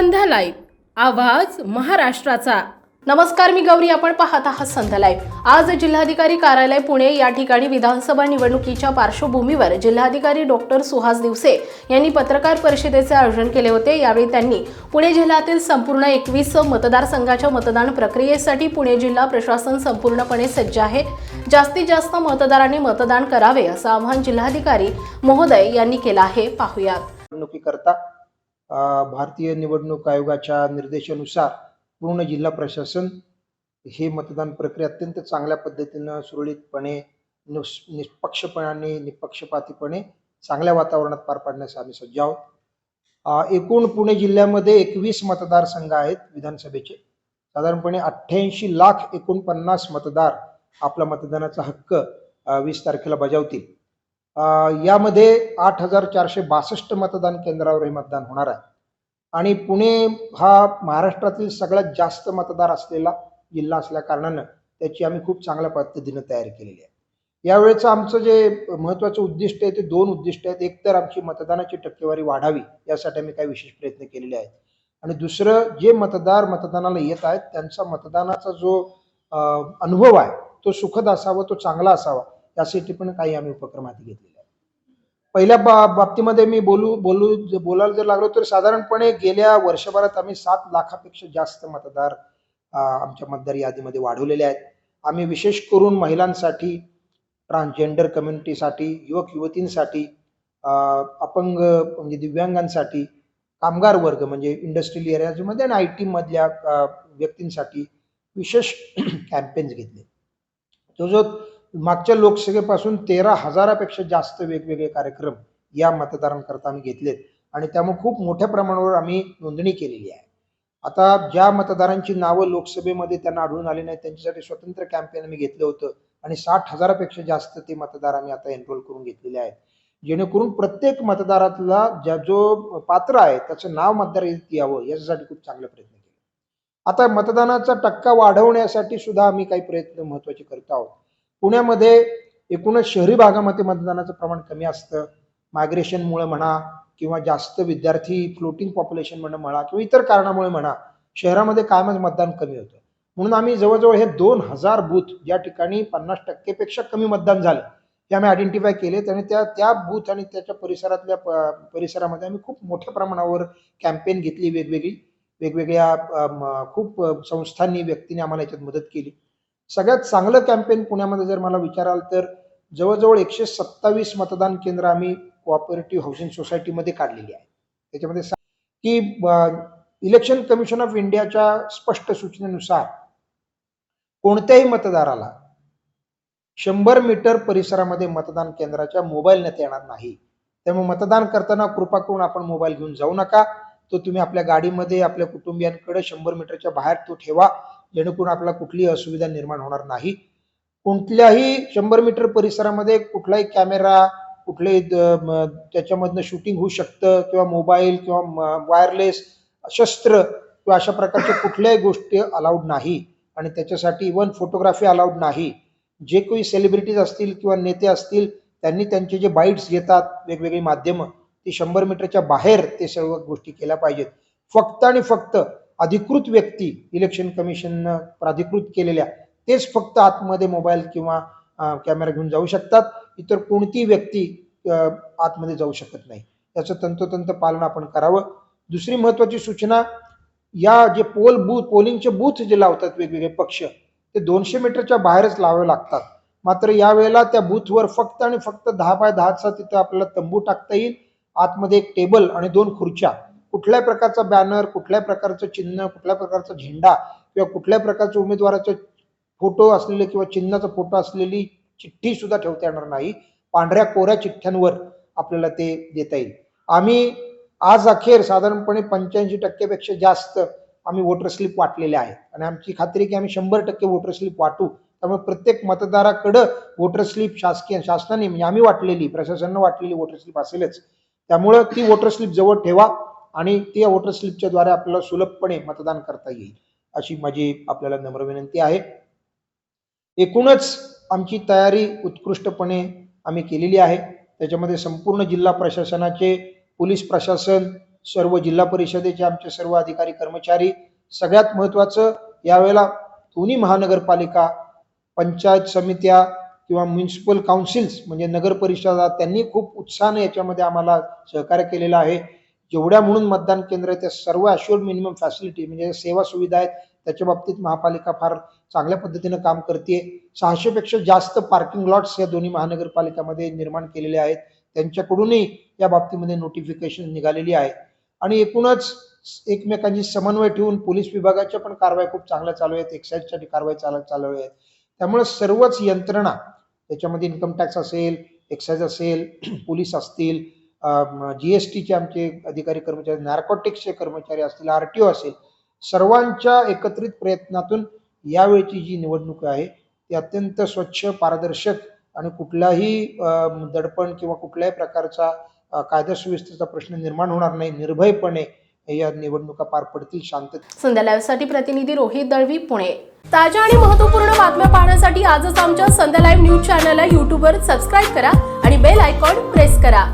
संध्या live. आवाज महाराष्ट्राचा. नमस्कार मी गौरी. आपण पाहत आहात संध्या लाईव्ह. आज जिल्हाधिकारी कार्यालय पुणे या ठिकाणी विधानसभा निवडणुकीच्या पार्श्वभूमीवर जिल्हाधिकारी डॉक्टर सुहास दिवसे यांनी पत्रकार परिषदेचे आयोजन केले होते. यावेळी त्यांनी पुणे जिल्ह्यातील संपूर्ण एकवीस मतदारसंघाच्या मतदान प्रक्रियेसाठी पुणे जिल्हा प्रशासन संपूर्णपणे सज्ज आहे. जास्तीत जास्त मतदारांनी मतदान करावे असं आवाहन जिल्हाधिकारी महोदय यांनी केलं आहे. पाहुयात. निवडणुकीकरता भारतीय निवडणूक आयोगाच्या निर्देशानुसार पूर्ण जिल्हा प्रशासन हे मतदान प्रक्रिया अत्यंत चांगल्या पद्धतीनं सुरळीतपणे निष्पक्षपणाने निपक्षपातीपणे चांगल्या वातावरणात पार पाडण्यास आम्ही सज्ज आहोत. एकूण पुणे जिल्ह्यामध्ये एकवीस मतदारसंघ आहेत विधानसभेचे. साधारणपणे अठ्ठ्याऐंशी लाख एकोणपन्नास मतदार आपला मतदानाचा हक्क वीस तारखेला बजावतील. यामध्ये आठ हजार चारशे बासष्ट मतदान केंद्रावर हे मतदान होणार आहे. आणि पुणे हा महाराष्ट्रातील सगळ्यात जास्त मतदार असलेला जिल्हा असल्या कारणानं त्याची आम्ही खूप चांगल्या पद्धतीनं तयारी केलेली आहे. यावेळेचं आमचं जे महत्त्वाचं उद्दिष्ट आहे ते दोन उद्दिष्ट आहेत. एक तर आमची मतदानाची टक्केवारी वाढावी यासाठी आम्ही काही विशेष प्रयत्न केलेले आहेत. आणि दुसरं जे मतदार मतदानाला येत आहेत त्यांचा मतदानाचा जो अनुभव आहे तो सुखद असावा तो चांगला असावा त्यासाठी पण काही आम्ही उपक्रम हाती घेतलेले आहेत. पहिल्या बा बाबतीमध्ये मी बोलू बोलू बोलायला जर लागलो तर साधारणपणे गेल्या वर्षभरात आम्ही सात लाखापेक्षा जास्त मतदार आमच्या मतदार यादीमध्ये वाढवलेले आहेत. आम्ही विशेष करून महिलांसाठी ट्रान्सजेंडर कम्युनिटीसाठी युवक युवतींसाठी अपंग म्हणजे दिव्यांगांसाठी कामगार वर्ग म्हणजे इंडस्ट्रियल एरियाजमध्ये आणि आय टी मधल्या व्यक्तींसाठी विशेष कॅम्पेन्स घेतले. तो जो मागच्या लोकसभेपासून तेरा हजारापेक्षा जास्त वेगवेगळे कार्यक्रम या मतदारांकरता आम्ही घेतलेत. आणि त्यामुळे खूप मोठ्या प्रमाणावर आम्ही नोंदणी केलेली आहे. आता ज्या मतदारांची नावं लोकसभेमध्ये त्यांना आढळून आली नाही त्यांच्यासाठी स्वतंत्र कॅम्पेन आम्ही घेतलं होतं आणि साठ हजारापेक्षा जास्त ते मतदार आम्ही आता एनरोल करून घेतलेले आहेत. जेणेकरून प्रत्येक मतदारातला ज्या जो पात्र आहे त्याचं नाव मतदार यावं याच्यासाठी खूप चांगले प्रयत्न केले. आता मतदानाचा टक्का वाढवण्यासाठी सुद्धा आम्ही काही प्रयत्न महत्त्वाचे करत आहोत. पुण्यामध्ये एकूणच शहरी भागामध्ये मतदानाचं प्रमाण कमी असतं. मायग्रेशनमुळे म्हणा किंवा जास्त विद्यार्थी फ्लोटिंग पॉप्युलेशन म्हणा किंवा इतर कारणामुळे म्हणा शहरामध्ये कायमच मतदान कमी होतं. म्हणून आम्ही जवळजवळ हे दोन हजार बूथ ज्या ठिकाणी पन्नास टक्केपेक्षा कमी मतदान झालं हे आम्ही आयडेंटिफाय केले आणि त्या त्या बूथ आणि त्याच्या परिसरातल्या प- परिसरामध्ये आम्ही खूप मोठ्या प्रमाणावर कॅम्पेन घेतली वेगवेगळी वेगवेगळ्या खूप संस्थांनी व्यक्तींनी आम्हाला याच्यात मदत केली. सगळ्यात चांगलं कॅम्पेन पुण्यामध्ये जर मला विचाराल तर जवळजवळ एकशे सत्तावीस मतदान केंद्र आम्ही कोऑपरेटिव्ह हाऊसिंग सोसायटीमध्ये काढलेली आहे. त्याच्यामध्ये की इलेक्शन कमिशन ऑफ इंडियाच्या स्पष्ट सूचनेनुसार कोणत्याही मतदाराला शंभर मीटर परिसरामध्ये मतदान केंद्राच्या मोबाईल नेता येणार नाही. त्यामुळे मतदान करताना कृपा करून आपण मोबाईल घेऊन जाऊ नका. तो तुम्ही आपल्या गाडीमध्ये आपल्या कुटुंबियांकडे शंभर मीटरच्या बाहेर तो ठेवा. जेणेकरून आपला कुठलीही असुविधा निर्माण होणार नाही. कोणत्याही शंभर मीटर परिसरामध्ये कुठलाही कॅमेरा कुठलेही द- म- त्याच्यामधनं शूटिंग होऊ शकतं किंवा मोबाईल किंवा वायरलेस शस्त्र किंवा अशा प्रकारच्या कुठल्याही गोष्टी अलाउड नाही. आणि त्याच्यासाठी इवन फोटोग्राफी अलाउड नाही. जे काही सेलिब्रिटीज असतील किंवा नेते असतील त्यांनी त्यांचे जे बाईट्स घेतात वेगवेगळी माध्यमं ती शंभर मीटरच्या बाहेर ते सर्व गोष्टी केल्या पाहिजेत. फक्त आणि फक्त अधिकृत व्यक्ती इलेक्शन कमिशननं प्राधिकृत केलेल्या तेच फक्त आतमध्ये मोबाईल किंवा कॅमेरा घेऊन जाऊ शकतात. इतर कोणती व्यक्ती आतमध्ये जाऊ शकत नाही. याचं तंतोतंत पालन आपण करावं. दुसरी महत्वाची सूचना या जे पोल बूथ पोलिंगचे बूथ जे लावतात वेगवेगळे पक्ष ते दोनशे मीटरच्या बाहेरच लावावे लागतात. मात्र यावेळेला त्या बूथवर फक्त आणि फक्त दहा बाय दहाचा तिथं आपल्याला तंबू टाकता येईल. आतमध्ये एक टेबल आणि दोन खुर्च्या. कुठल्याही प्रकारचा बॅनर कुठल्याही प्रकारचं चिन्ह कुठल्या प्रकारचा झेंडा किंवा कुठल्याही प्रकारचं उमेदवाराचं फोटो असलेले किंवा चिन्हाचा फोटो असलेली चिठ्ठी सुद्धा ठेवता येणार नाही. पांढऱ्या कोऱ्या चिठ्ठ्यांवर आपल्याला ते देता येईल. आम्ही आज अखेर साधारणपणे पंच्याऐंशी टक्केपेक्षा जास्त आम्ही वोटर स्लिप वाटलेले आहेत. आणि आमची खात्री की आम्ही शंभर टक्के वोटर स्लिप वाटू. त्यामुळे प्रत्येक मतदाराकडं वोटर स्लिप शासकीय शासनाने म्हणजे आम्ही वाटलेली प्रशासनानं वाटलेली वोटर स्लिप असेलच. त्यामुळं ती वोटर स्लिप जवळ ठेवा. आणि त्या वोटर स्लिपच्या द्वारे आपल्याला सुलभपणे मतदान करता येईल अशी माझी आपल्याला नम्र विनंती आहे. एकूणच आमची तयारी उत्कृष्टपणे आम्ही केलेली आहे. त्याच्यामध्ये संपूर्ण जिल्हा प्रशासनाचे पोलीस प्रशासन सर्व जिल्हा परिषदेचे आमचे सर्व अधिकारी कर्मचारी सगळ्यात महत्त्वाचं यावेळेला दोन्ही महानगरपालिका पंचायत समित्या किंवा म्युन्सिपल काउन्सिल्स म्हणजे नगर परिषदा त्यांनी खूप उत्साहाने याच्यामध्ये आम्हाला सहकार्य केलेलं आहे. जेवढ्या म्हणून मतदान केंद्र आहेत त्या सर्व अश्युअर्ड मिनिमम फॅसिलिटी म्हणजे सेवा सुविधा आहेत त्याच्या बाबतीत महापालिका फार चांगल्या पद्धतीनं काम करते सहाशेपेक्षा जास्त पार्किंग लॉट्स या दोन्ही महानगरपालिकामध्ये निर्माण केलेले आहेत. त्यांच्याकडूनही या बाबतीमध्ये नोटिफिकेशन निघालेली आहे. आणि एकूणच एकमेकांची समन्वय ठेवून पोलीस विभागाच्या पण कारवाई खूप चांगल्या चालू आहेत. एक्साईजच्या कारवाई चालू चालू आहेत. त्यामुळे सर्वच यंत्रणा त्याच्यामध्ये इन्कम टॅक्स असेल एक्साईज असेल पोलीस असतील जी एस टीचे आमचे अधिकारी कर्मचारी नार्कोटिक्सचे कर्मचारी असतील आर टी ओ असेल सर्वांच्या एकत्रित प्रयत्नातून यावेळची जी निवडणूक आहे ती अत्यंत स्वच्छ पारदर्शक आणि कुठलाही दडपण किंवा कुठल्याही प्रकारचा कायदा सुव्यवस्थेचा प्रश्न निर्माण होणार नाही निर्भयपणे या निवडणुका पार पडतील शांत संध्या लाईव्हसाठी प्रतिनिधी रोहित दळवी पुणे. ताज्या आणि महत्त्वपूर्ण बातम्या पाहण्यासाठी आजच आमच्या संध्या लाईव्ह न्यूज चॅनलला यूट्यूबवर सबस्क्राईब करा आणि बेल आयकॉन प्रेस करा.